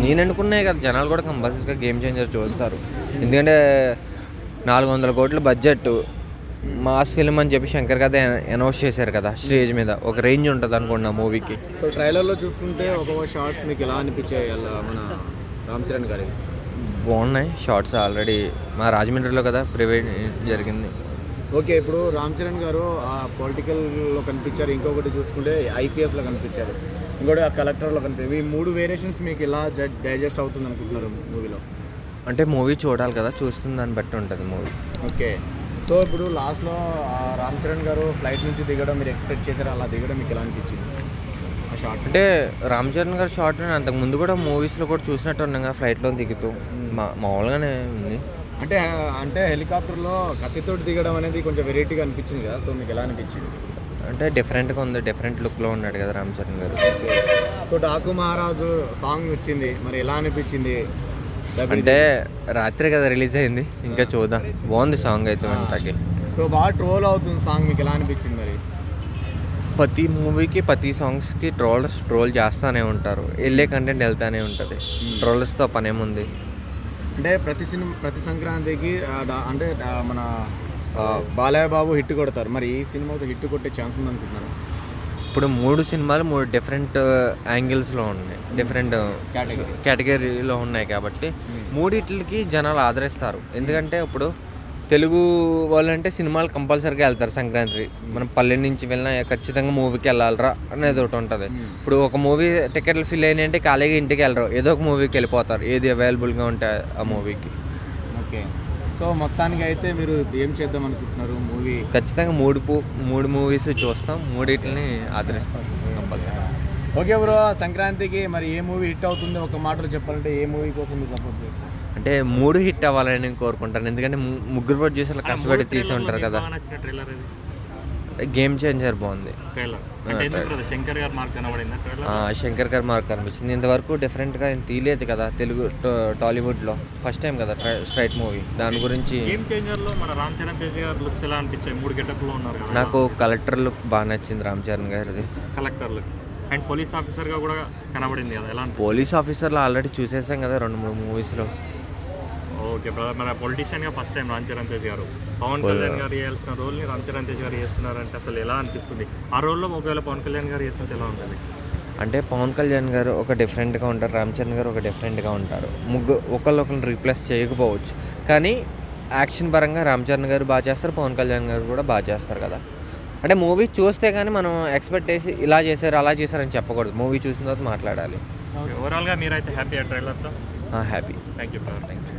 నేను అనుకున్నాయి కదా జనాలు కూడా కంపల్సరీగా గేమ్ చేంజర్ చూస్తారు. ఎందుకంటే నాలుగు వందల కోట్ల బడ్జెట్ మాస్ ఫిల్మ్ అని చెప్పి శంకర్ కదా అనౌన్స్ చేశారు కదా స్టేజ్ మీద. ఒక రేంజ్ ఉంటుంది అనుకోండి ఆ మూవీకి. సో ట్రైలర్లో చూసుకుంటే ఒక షార్ట్స్ మీకు ఎలా అనిపించాయి? అలా మన రామ్ చరణ్ గారి. బాగున్నాయి షార్ట్స్ ఆల్రెడీ. మా రాజమండ్రిలో కదా ప్రైవేట్ జరిగింది. ఓకే ఇప్పుడు రామ్ చరణ్ గారు ఆ పొలిటికల్లో కనిపించారు. ఇంకొకటి చూసుకుంటే ఐపీఎస్లో కనిపించారు. ఇంకోటి ఆ కలెక్టర్లో కనిపించారు ఈ మూడు వేరియేషన్స్ మీకు ఎలా డైజెస్ట్ అవుతుంది అనుకుంటున్నారు మూవీలో? అంటే మూవీ చూడాలి కదా చూస్తున్న దాన్ని బట్టి ఉంటుంది మూవీ. ఓకే. సో ఇప్పుడు లాస్ట్లో రామ్ చరణ్ గారు ఫ్లైట్ నుంచి దిగడం మీరు ఎక్స్పెక్ట్ చేశారు? అలా దిగడం మీకు ఎలా అనిపించింది? ఆ షార్ట్ అంటే రామ్ చరణ్ గారి షార్ట్ నేను అంతకు ముందు కూడా మూవీస్లో కూడా చూసినట్టు ఉన్నాం కదా ఫ్లైట్లో దిగుతూ. మా మామూలుగానే ఉంది. అంటే అంటే హెలికాప్టర్లో కత్తితోటి దిగడం అనేది కొంచెం వెరైటీగా అనిపించింది కదా సో మీకు ఎలా అనిపించింది? అంటే డిఫరెంట్గా ఉంది డిఫరెంట్ లుక్లో ఉన్నాడు కదా రామ్ చరణ్ గారు. సో డాకు మహారాజు సాంగ్ వచ్చింది మరి ఎలా అనిపించింది? అంటే రాత్రి కదా రిలీజ్ అయింది ఇంకా చూద్దాం. బాగుంది సాంగ్ అయితే సో బాగా ట్రోల్ అవుతుంది సాంగ్ మీకు ఎలా అనిపించింది మరి? ప్రతి మూవీకి ప్రతి సాంగ్స్కి ట్రోలర్స్ ట్రోల్ చేస్తూనే ఉంటారు. వెళ్ళే కంటెంట్ వెళ్తానే ఉంటుంది. ట్రోలర్స్తో పనేముంది? అంటే ప్రతి సినిమా ప్రతి సంక్రాంతికి అంటే మన బాలయ్య బాబు హిట్ కొడతారు. మరి ఈ సినిమాతో హిట్ కొట్టే ఛాన్స్ ఉంది అనుకుంటున్నారు ఇప్పుడు మూడు సినిమాలు మూడు డిఫరెంట్ యాంగిల్స్లో ఉన్నాయి. డిఫరెంట్ కేటగిరీ కేటగిరీలో ఉన్నాయి కాబట్టి మూడిట్లకి జనాలు ఆదరిస్తారు. ఎందుకంటే ఇప్పుడు తెలుగు వాళ్ళంటే సినిమాలు కంపల్సరీగా వెళ్తారు సంక్రాంతి. మనం పల్లె నుంచి వెళ్ళినా ఖచ్చితంగా మూవీకి వెళ్ళాలరా అనేది ఒకటి ఉంటుంది. ఇప్పుడు ఒక మూవీ టికెట్లు ఫిల్ అయినాయి అంటే ఖాళీగా ఇంటికి వెళ్ళరు. ఏదో ఒక మూవీకి వెళ్ళిపోతారు. ఏది అవైలబుల్గా ఉంటే ఆ మూవీకి ఓకే సో మొత్తానికి అయితే మీరు ఏం చేద్దాం అనుకుంటున్నారు? మూవీ? ఖచ్చితంగా మూడు మూడు మూవీస్ చూస్తాం. మూడిట్లని ఆదరిస్తాం కంపల్సరీ. ఓకే బ్రో సంక్రాంతికి మరి ఏ మూవీ హిట్ అవుతుందో? ఒక మాటలో చెప్పాలంటే ఏ మూవీ కోసం మీరు సపోర్ట్ చేస్తారు? అంటే మూడు హిట్ అవ్వాలని నేను కోరుకుంటాను. ఎందుకంటే ముగ్గురు ప్రొడ్యూసర్లు కష్టపడి తీసి ఉంటారు కదా. గేమ్ చేంజర్ బాగుంది? శంకర్ గారు మార్క్ అనిపించింది ఇంతవరకు డిఫరెంట్గా ఏం తీయలేదు కదా తెలుగు టాలీవుడ్లో. ఫస్ట్ టైం కదా ట్రై- స్ట్రైట్ మూవీ దాని గురించి నాకు కలెక్టర్ లుక్ బాగా నచ్చింది రామ్ చరణ్ గారిది. కలెక్టర్ లుక్ అండ్ పోలీస్ ఆఫీసర్గా కూడా కనబడింది కదా. ఎలా పోలీస్ ఆఫీసర్లో ఆల్రెడీ చూసేసాం కదా రెండు మూడు మూవీస్లో ఓకే బ్రదర్ మన పొలిటీషియన్గా ఫస్ట్ టైం రామ్ చరణ్ తేజ్ గారు. పవన్ కళ్యాణ్ గారు చేయాల్సిన రోల్ని రామ్ చరణ్ తేజ్ గారు చేస్తున్నారంటే అసలు ఎలా అనిపిస్తుంది? ఆ రోల్లో ఒకవేళ పవన్ కళ్యాణ్ గారు చేస్తుంటే ఎలా ఉంటుంది? అంటే పవన్ కళ్యాణ్ గారు ఒక డిఫరెంట్గా ఉంటారు రామ్ చరణ్ గారు ఒక డిఫరెంట్గా ఉంటారు. ముగ్గురు ఒకళ్ళొకరిని రీప్లేస్ చేయకపోవచ్చు. కానీ యాక్షన్ పరంగా రామ్ చరణ్ గారు బాగా చేస్తారు పవన్ కళ్యాణ్ గారు కూడా బాగా చేస్తారు కదా. అంటే మూవీ చూస్తే కానీ మనం ఎక్స్పెక్ట్ చేసి ఇలా చేశారు అలా చేశారని చెప్పకూడదు. మూవీ చూసిన తర్వాత మాట్లాడాలి. ఓవరాల్గా మీరైతే happy happy thank you thank you